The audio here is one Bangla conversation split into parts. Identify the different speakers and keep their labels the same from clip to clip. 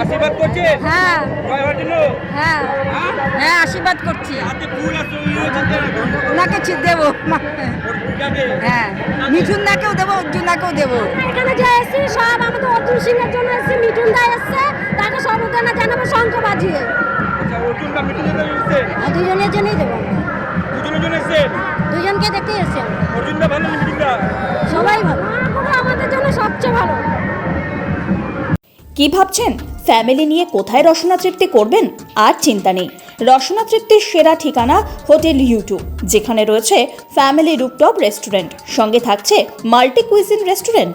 Speaker 1: আশীর্বাদ
Speaker 2: হ্যাঁ।
Speaker 1: জন্য
Speaker 2: হ্যাঁ। হ্যাঁ? আশীর্বাদ করছি। ওনাকে দেবো। হ্যাঁ। মিঠুন দাকেও দেবো অর্জুন দাকেও দেবো।
Speaker 3: এখানে যে এসছি সব আমাদের অর্জুন সিং এর জন্য এসছি মিঠুন দা এসছে তাকে সর্বদানা জানাব শঙ্খ বাজিয়ে।
Speaker 1: আচ্ছা
Speaker 3: দুজনের জন্যই দেবো। দুজনকে দেখতে এসছি। আমরা
Speaker 1: অর্জুন দা ভালো মিঠুন দা
Speaker 3: সবাই ভালো। আমাদের জন্য সবচেয়ে ভালো।
Speaker 4: কি ভাবছেন? ফ্যামিলি নিয়ে কোথায় রসনা তৃপ্তি করবেন? আর চিন্তা নেই। রসনা তৃপ্তির সেরা ঠিকানা হোটেল ইউটু, যেখানে রয়েছে ফ্যামিলি রুপটপ রেস্টুরেন্ট, সঙ্গে থাকছে multi cuisine restaurant.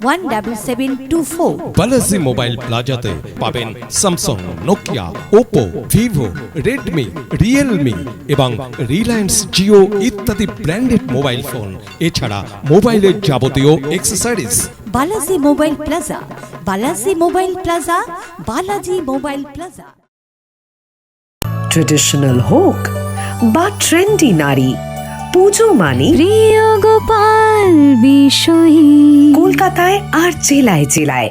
Speaker 5: one double seven two four
Speaker 6: Balaji mobile প্লাজাতে পাবেন Samsung Nokia Oppo Vivo Redmi Realme এবং রিলায়েন্স জিও ইত্যাদি ব্র্যান্ডেড মোবাইল ফোন এছাড়া মোবাইলের যাবতীয় accessories
Speaker 5: Balaji mobile plaza Balaji mobile plaza Balaji mobile plaza
Speaker 7: traditional হোক বা ট্রেন্ডি নারী পুজো মানে
Speaker 8: প্রিয় গোপাল
Speaker 7: কলকাতায় আর জেলায় জেলায়।